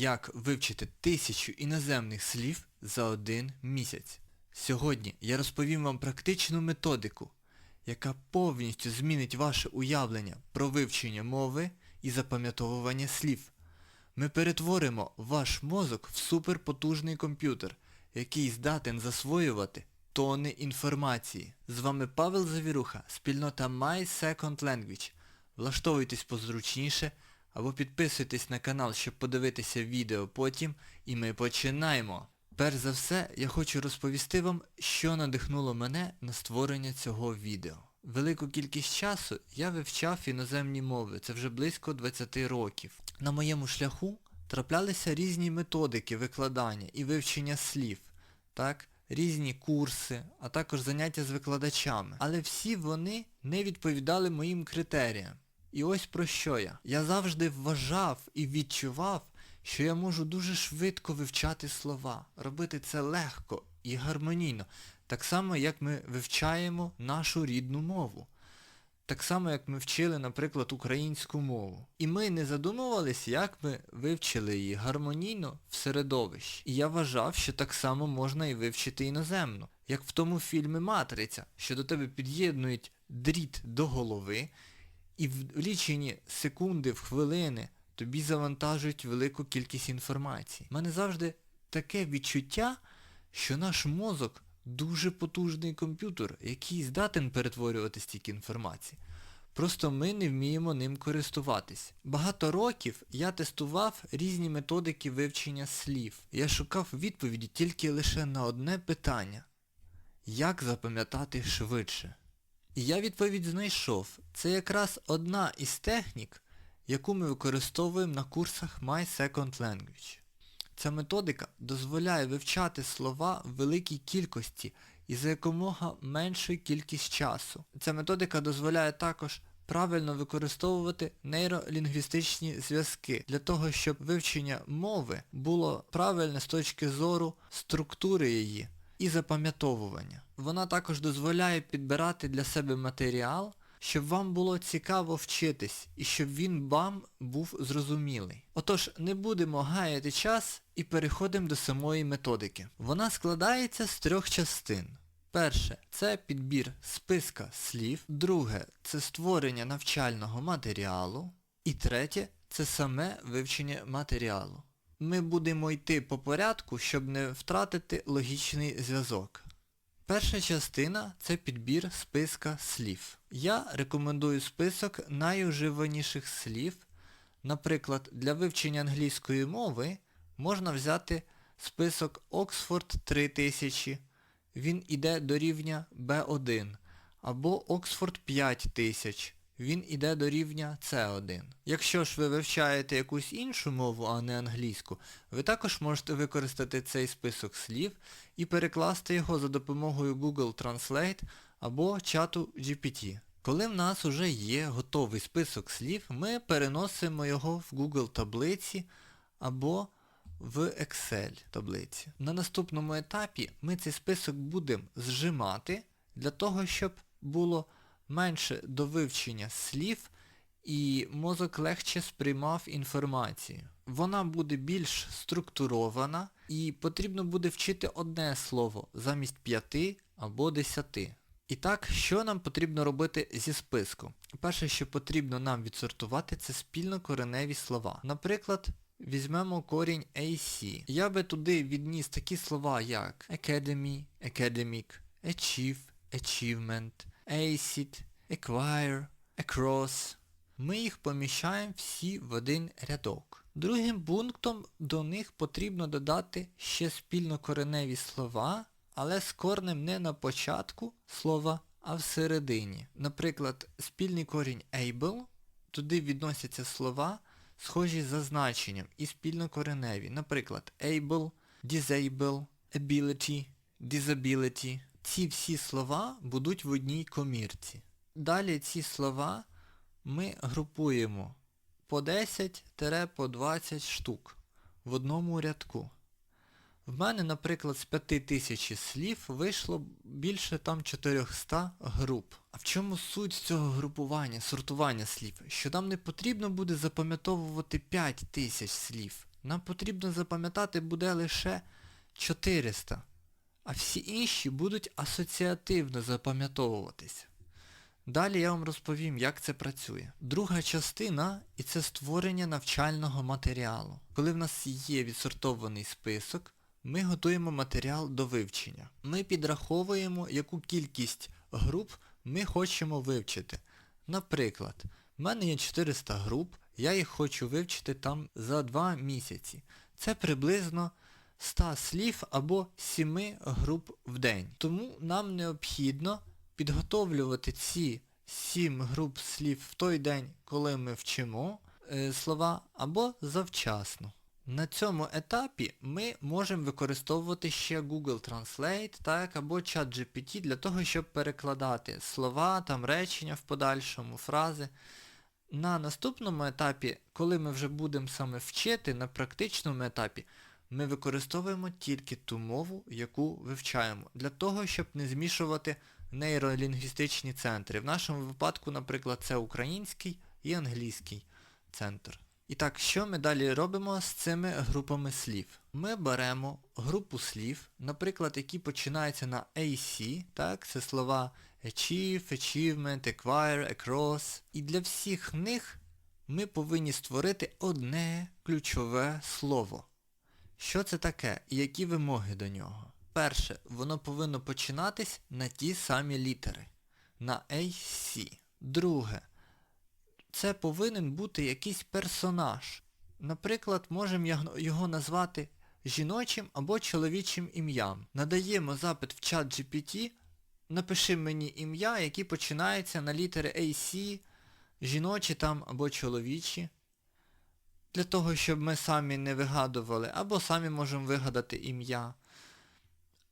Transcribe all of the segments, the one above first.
Як вивчити тисячу іноземних слів за один місяць. Сьогодні я розповім вам практичну методику, яка повністю змінить ваше уявлення про вивчення мови і запам'ятовування слів. Ми перетворимо ваш мозок в суперпотужний комп'ютер, який здатен засвоювати тони інформації. З вами Павел Завіруха, спільнота My Second Language. Влаштовуйтесь позручніше або підписуйтесь на канал, щоб подивитися відео потім, і ми починаємо. Перш за все, я хочу розповісти вам, що надихнуло мене на створення цього відео. Велику кількість часу я вивчав іноземні мови, це вже близько 20 років. На моєму шляху траплялися різні методики викладання і вивчення слів, так, різні курси, а також заняття з викладачами. Але всі вони не відповідали моїм критеріям. І ось про що я. Я завжди вважав і відчував, що я можу дуже швидко вивчати слова, робити це легко і гармонійно, так само як ми вивчаємо нашу рідну мову. Так само, як ми вчили, наприклад, українську мову. І ми не задумувались, як ми вивчили її гармонійно в середовищі. І я вважав, що так само можна і вивчити іноземну. Як в тому фільмі Матриця, що до тебе під'єднують дріт до голови, і в лічені секунди, в хвилини тобі завантажують велику кількість інформації. У мене завжди таке відчуття, що наш мозок дуже потужний комп'ютер, який здатен перетворювати стільки інформації. Просто ми не вміємо ним користуватись. Багато років я тестував різні методики вивчення слів. Я шукав відповіді тільки лише на одне питання. Як запам'ятати швидше? Я відповідь знайшов. Це якраз одна із технік, яку ми використовуємо на курсах My Second Language. Ця методика дозволяє вивчати слова в великій кількості і за якомога меншу кількість часу. Ця методика дозволяє також правильно використовувати нейролінгвістичні зв'язки для того, щоб вивчення мови було правильне з точки зору структури її і запам'ятовування. Вона також дозволяє підбирати для себе матеріал, щоб вам було цікаво вчитись і щоб він вам був зрозумілий. Отож, не будемо гаяти час і переходимо до самої методики. Вона складається з трьох частин. Перше це підбір списка слів, друге це створення навчального матеріалу, і третє це саме вивчення матеріалу. Ми будемо йти по порядку, щоб не втратити логічний зв'язок. Перша частина це підбір списка слів. Я рекомендую список найуживаніших слів. Наприклад, для вивчення англійської мови можна взяти список Oxford 3000, він іде до рівня B1, або Oxford 5000, він іде до рівня C1. Якщо ж ви вивчаєте якусь іншу мову, а не англійську, ви також можете використати цей список слів і перекласти його за допомогою Google Translate або чату GPT. Коли в нас вже є готовий список слів, ми переносимо його в Google таблиці або в Excel таблиці. На наступному етапі ми цей список будемо зжимати для того, щоб було менше до вивчення слів і мозок легше сприймав інформацію. Вона буде більш структурована і потрібно буде вчити одне слово замість п'яти або десяти. І так, що нам потрібно робити зі списку? Перше, що потрібно нам відсортувати, це спільнокореневі слова. Наприклад, візьмемо корінь AC. Я би туди відніс такі слова, як academy, academic, achieve, achievement, acid, acquire, across. Ми їх поміщаємо всі в один рядок. Другим пунктом до них потрібно додати ще спільнокореневі слова, але з корнем не на початку слова, а всередині. Наприклад, спільний корінь able, туди відносяться слова, схожі за значенням і спільнокореневі. Наприклад, able, disable, ability, disability. Ці всі слова будуть в одній комірці. Далі ці слова ми групуємо по 10 по 20 штук в одному рядку. В мене, наприклад, з 5000 слів вийшло більше там 400 груп. А в чому суть цього групування, сортування слів? Що нам не потрібно буде запам'ятовувати 5000 слів. нам потрібно запам'ятати буде лише 400, а всі інші будуть асоціативно запам'ятовуватися. Далі я вам розповім, як це працює. Друга частина і це створення навчального матеріалу. Коли в нас є відсортований список, ми готуємо матеріал до вивчення. Ми підраховуємо, яку кількість груп ми хочемо вивчити. Наприклад, в мене є 400 груп, я їх хочу вивчити там за 2 місяці. Це приблизно 100 слів або 7 груп в день. Тому нам необхідно підготовлювати ці 7 груп слів в той день, коли ми вчимо е, слова, або завчасно. На цьому етапі ми можемо використовувати ще Google Translate, так, або ChatGPT для того, щоб перекладати слова, там речення в подальшому, фрази. На наступному етапі, коли ми вже будемо саме вчити, на практичному етапі, ми використовуємо тільки ту мову, яку вивчаємо, для того, щоб не змішувати нейролінгвістичні центри. В нашому випадку, наприклад, це український і англійський центр. І так, що ми далі робимо з цими групами слів? Ми беремо групу слів, наприклад, які починаються на AC, так, це слова achieve, achievement, acquire, across. І для всіх них ми повинні створити одне ключове слово. Що це таке і які вимоги до нього? Перше, воно повинно починатись на ті самі літери. На AC. Друге, це повинен бути якийсь персонаж. Наприклад, можемо його назвати жіночим або чоловічим ім'ям. Надаємо запит в чат GPT, напиши мені ім'я, які починаються на літери AC, жіночі там або чоловічі. Для того, щоб ми самі не вигадували, або самі можемо вигадати ім'я.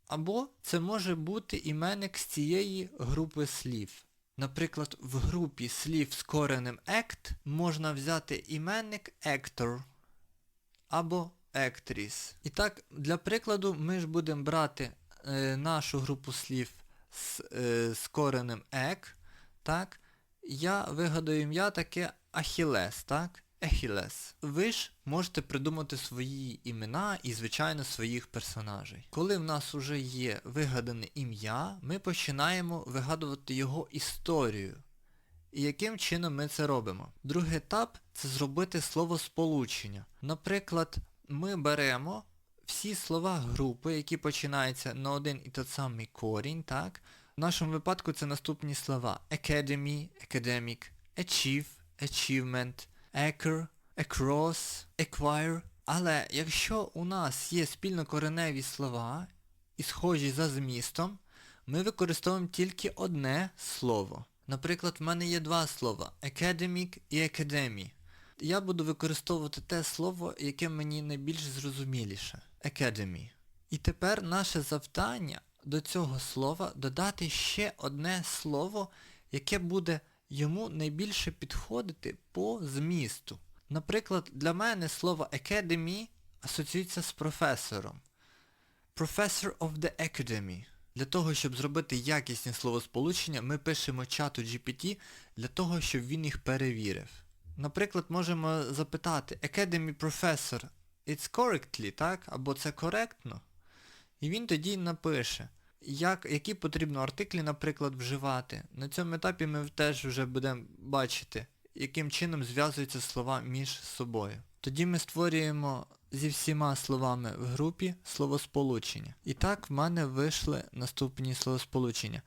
Або це може бути іменник з цієї групи слів. Наприклад, в групі слів з коренем act можна взяти іменник actor або actress. І так, для прикладу, ми ж будемо брати е, нашу групу слів з, е, з коренем ек, так? Я вигадаю ім'я таке Ахілес, так? Ехілес. Ви ж можете придумати свої імена і, звичайно, своїх персонажей. Коли в нас вже є вигадане ім'я, ми починаємо вигадувати його історію. І яким чином ми це робимо? Другий етап це зробити словосполучення. Наприклад, ми беремо всі слова групи, які починаються на один і той самий корінь, так? В нашому випадку це наступні слова academy, academic, achieve, achievement, acre, across, acquire. Але якщо у нас є спільнокореневі слова і схожі за змістом, ми використовуємо тільки одне слово. Наприклад, в мене є два слова academic і academy. Я буду використовувати те слово, яке мені найбільш зрозуміліше. Academy. І тепер наше завдання до цього слова додати ще одне слово, яке буде йому найбільше підходити по змісту. Наприклад, для мене слово academy асоціюється з професором. Professor of the Academy. Для того, щоб зробити якісні словосполучення, ми пишемо чату GPT для того, щоб він їх перевірив. Наприклад, можемо запитати Academy Professor, it's correctly, так? Або це коректно? І він тоді напише, як, які потрібно артиклі, наприклад, вживати. На цьому етапі ми теж вже будемо бачити, яким чином зв'язуються слова між собою. Тоді ми створюємо зі всіма словами в групі словосполучення. І так в мене вийшли наступні словосполучення.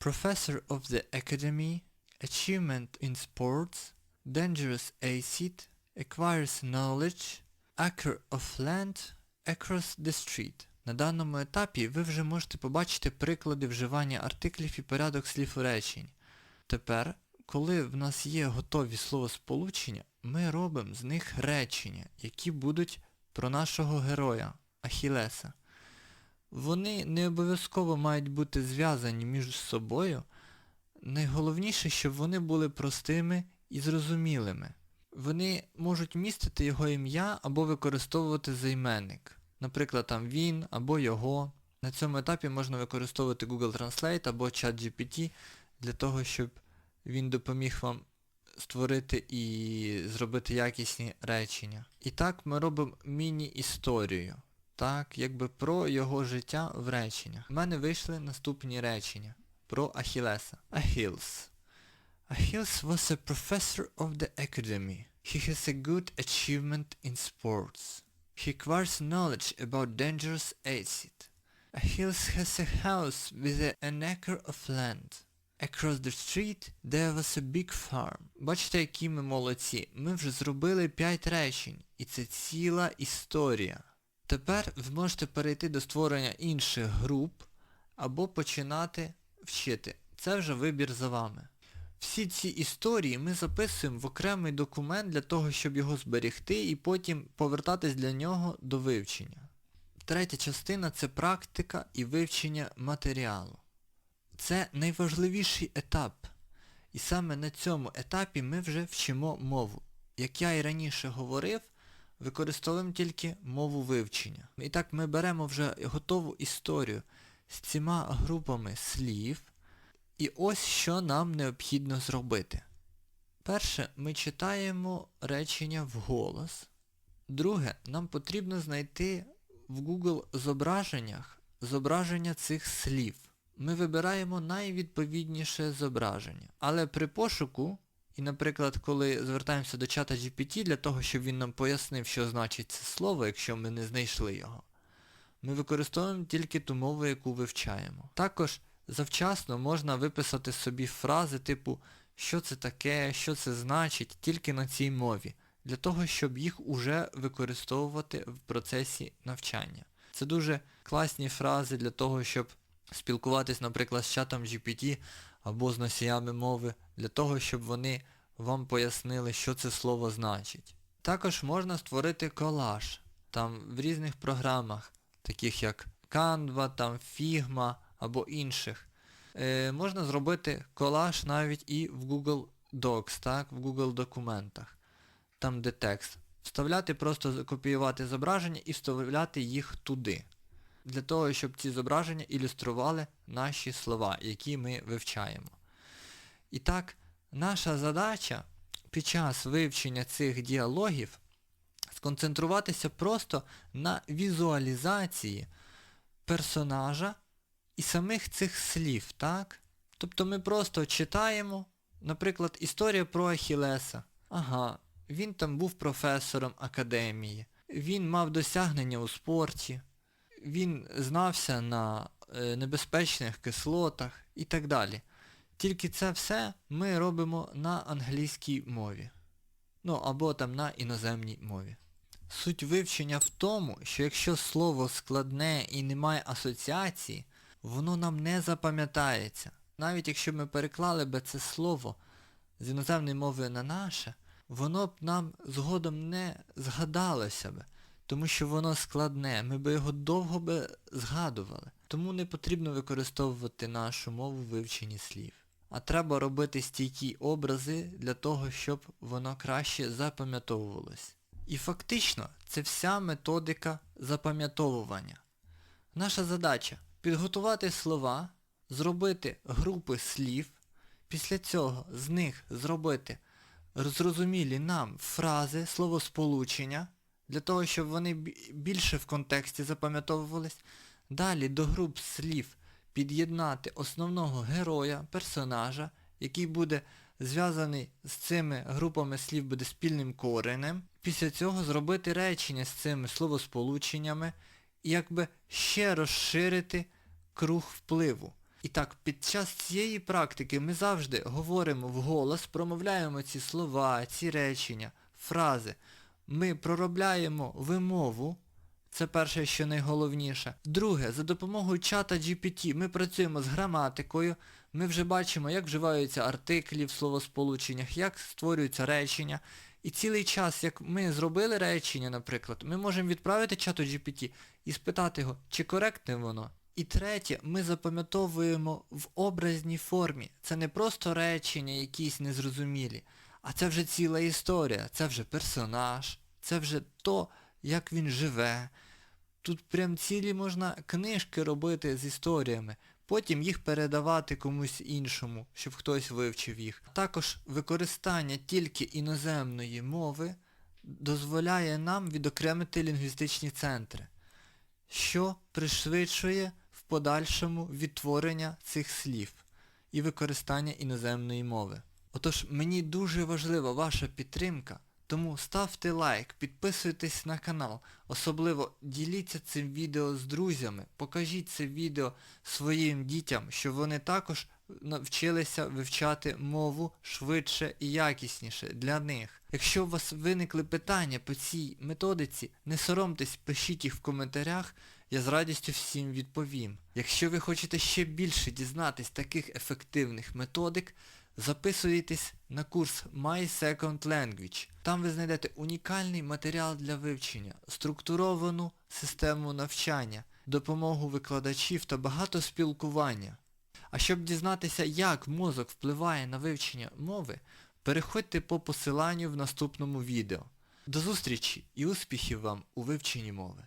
Professor of the Academy, Achievement in Sports, Dangerous Acid, Acquires Knowledge, Acre of Land, Across the Street. На даному етапі ви вже можете побачити приклади вживання артиклів і порядок слів речень. Тепер, коли в нас є готові словосполучення, ми робимо з них речення, які будуть про нашого героя Ахілеса. Вони не обов'язково мають бути зв'язані між собою. Найголовніше, щоб вони були простими і зрозумілими. Вони можуть містити його ім'я або використовувати займенник. Наприклад, там він або його. На цьому етапі можна використовувати Google Translate або ChatGPT для того, щоб він допоміг вам створити і зробити якісні речення. І так ми робимо міні-історію. Так, якби про його життя в реченнях. У мене вийшли наступні речення про Ахілеса. Achilles. Achilles was a professor of the academy. He has a good achievement in sports. He acquires knowledge about dangerous acid. Achilles has a house with an acre of land. Across the street there was a big farm. Бачите, які ми молодці. Ми вже зробили 5 речень, і це ціла історія. Тепер ви можете перейти до створення інших груп або починати вчити. Це вже вибір за вами. Всі ці історії ми записуємо в окремий документ для того, щоб його зберегти і потім повертатись для нього до вивчення. Третя частина це практика і вивчення матеріалу. Це найважливіший етап. І саме на цьому етапі ми вже вчимо мову. Як я і раніше говорив, використовуємо тільки мову вивчення. І так ми беремо вже готову історію з цими групами слів. І ось що нам необхідно зробити. Перше, ми читаємо речення вголос. Друге, нам потрібно знайти в Google зображеннях зображення цих слів. Ми вибираємо найвідповідніше зображення. Але при пошуку, і, наприклад, коли звертаємося до чата GPT для того, щоб він нам пояснив, що значить це слово, якщо ми не знайшли його, ми використовуємо тільки ту мову, яку вивчаємо. Також завчасно можна виписати собі фрази типу що це таке, що це значить, тільки на цій мові, для того, щоб їх уже використовувати в процесі навчання. Це дуже класні фрази для того, щоб спілкуватись, наприклад, з чатом GPT або з носіями мови, для того, щоб вони вам пояснили, що це слово значить. Також можна створити колаж там в різних програмах, таких як Canva, там Figma або інших. Е, можна зробити колаж навіть і в Google Docs, так, в Google документах, там де текст. Вставляти, просто копіювати зображення і вставляти їх туди. Для того, щоб ці зображення ілюстрували наші слова, які ми вивчаємо. І так, наша задача під час вивчення цих діалогів сконцентруватися просто на візуалізації персонажа і самих цих слів, так? Тобто ми просто читаємо, наприклад, історія про Ахілеса. Ага, він там був професором академії, він мав досягнення у спорті, він знався на е, небезпечних кислотах і так далі. Тільки це все ми робимо на англійській мові. Ну або там на іноземній мові. Суть вивчення в тому, що якщо слово складне і не має асоціації, воно нам не запам'ятається. Навіть якщо ми переклали би це слово з іноземної мови на наше, воно б нам згодом не згадалося би, тому що воно складне, ми би його довго би згадували. Тому не потрібно використовувати нашу мову в вивченні слів. А треба робити стійкі образи для того, щоб воно краще запам'ятовувалось. І фактично це вся методика запам'ятовування. Наша задача підготувати слова, зробити групи слів, після цього з них зробити зрозумілі нам фрази, словосполучення, для того, щоб вони більше в контексті запам'ятовувались. Далі до груп слів під'єднати основного героя, персонажа, який буде зв'язаний з цими групами слів буде спільним коренем. Після цього зробити речення з цими словосполученнями і якби ще розширити круг впливу. І так, під час цієї практики ми завжди говоримо вголос, промовляємо ці слова, ці речення, фрази. Ми проробляємо вимову, це перше, що найголовніше. Друге, за допомогою чата GPT ми працюємо з граматикою, ми вже бачимо, як вживаються артиклі в словосполученнях, як створюються речення. І цілий час, як ми зробили речення, наприклад, ми можемо відправити чату GPT і спитати його, чи коректне воно. І третє, ми запам'ятовуємо в образній формі. Це не просто речення якісь незрозумілі, а це вже ціла історія, це вже персонаж, це вже то, як він живе. Тут прям цілі можна книжки робити з історіями. потім їх передавати комусь іншому, щоб хтось вивчив їх. Також використання тільки іноземної мови дозволяє нам відокремити лінгвістичні центри, що пришвидшує подальшому відтворення цих слів і використання іноземної мови. Отож, мені дуже важлива ваша підтримка, тому ставте лайк, підписуйтесь на канал, особливо діліться цим відео з друзями, покажіть це відео своїм дітям, щоб вони також навчилися вивчати мову швидше і якісніше для них. Якщо у вас виникли питання по цій методиці, не соромтесь, пишіть їх в коментарях, я з радістю всім відповім. Якщо ви хочете ще більше дізнатись таких ефективних методик, записуйтесь на курс My Second Language. Там ви знайдете унікальний матеріал для вивчення, структуровану систему навчання, допомогу викладачів та багато спілкування. А щоб дізнатися, як мозок впливає на вивчення мови, переходьте по посиланню в наступному відео. До зустрічі і успіхів вам у вивченні мови!